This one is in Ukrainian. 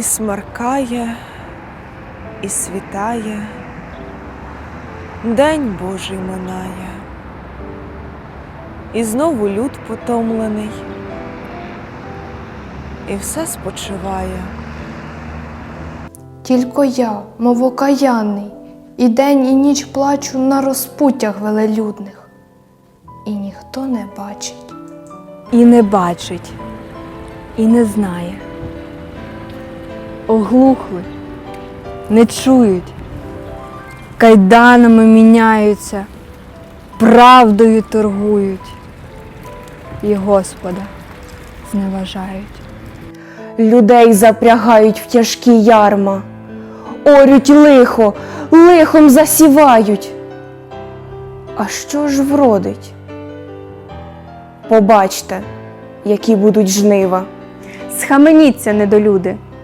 І смеркає, і світає, День Божий минає, і знову люд потомлений, і все спочиває. Тільки я, мов окаянний, і день, і ніч плачу на розпуттях велелюдних, і ніхто не бачить. і не бачить, і не знає. Оглухли, не чують, кайданами міняються, правдою торгують і Господа зневажають. Людей запрягають в тяжкі ярма, орють лихо, лихом засівають. А що ж вродить? Побачте, які будуть жнива. Схаменіться, недолюди,